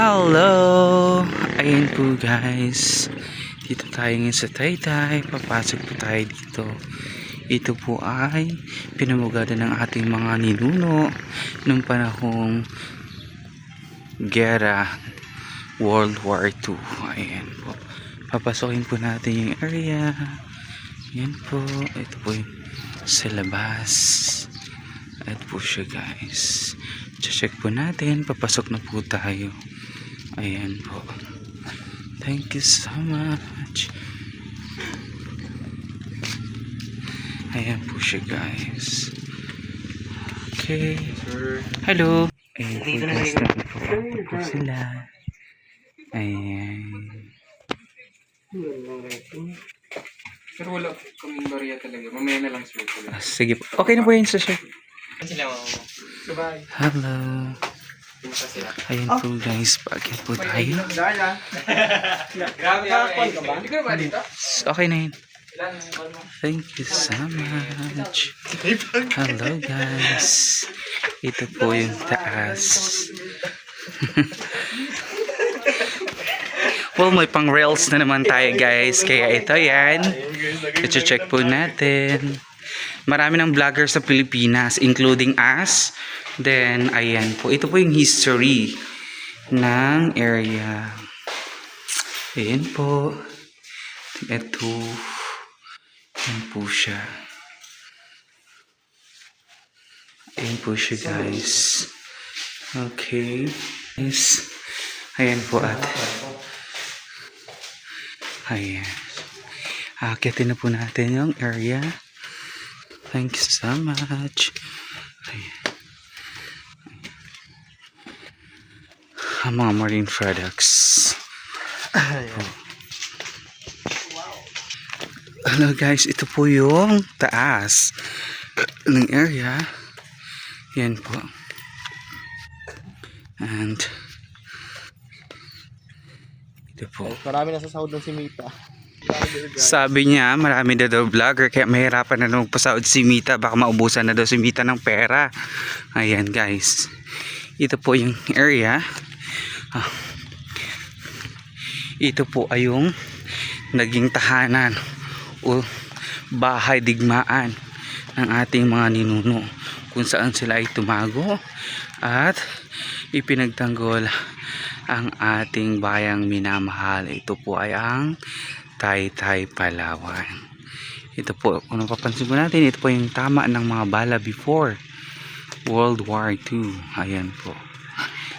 Hello! Ayan po guys. Dito tayo ngayon sa Taytay. Papasok po tayo dito. Ito po ay pinamugada ng ating mga ninuno nung panahong gera World War II. Ayan po. Papasokin po natin yung area. Ayan po. Ito po yung sa labas. Ayan po siya guys. Check po natin. Papasok na po tayo. Ayan po. Thank you so much. Ayan po siya guys. Okay. Hello. Ayan po guys. Nandito po sila. Ayan. Pero wala kaming barya talaga. Mamaya na lang sir. Ah, sige po. Okay na po yun sa mo. Goodbye. Hello. Ayan po guys. Bakit po tayo? Na ba dito? Okay na yun. Thank you so much. Hello guys. Ito po yung taas. well, may pang rails na naman tayo guys. Kaya ito yan. I-check po natin. Marami ng vloggers sa Pilipinas, including us. Then, ayan po. Ito po yung history ng area. Ayan po. Ito. Ayan po siya. Ayan po siya guys. Okay. Yes. Ayan po at. Ayan. Akitin na po natin yung area. Thank you so much. Ayan. Ang mga marine. Hello guys, ito po yung taas ng area. Yan po. And ito po. Marami na sa sahod ng si Mita. Sabi niya, marami na daw vlogger kaya mahirapan na pasahod si Mita. Baka maubusan na daw si Mita ng pera. Ayan guys. Ito po yung area. Ah. Ito po ay yung naging tahanan o bahay digmaan ng ating mga ninuno kung saan sila ay tumago at ipinagtanggol ang ating bayang minamahal. Ito po ay ang Taytay Palawan. Ito po, kung napapansin po natin, ito po yung tama ng mga bala before World War II. Ayan po.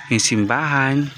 Yung simbahan,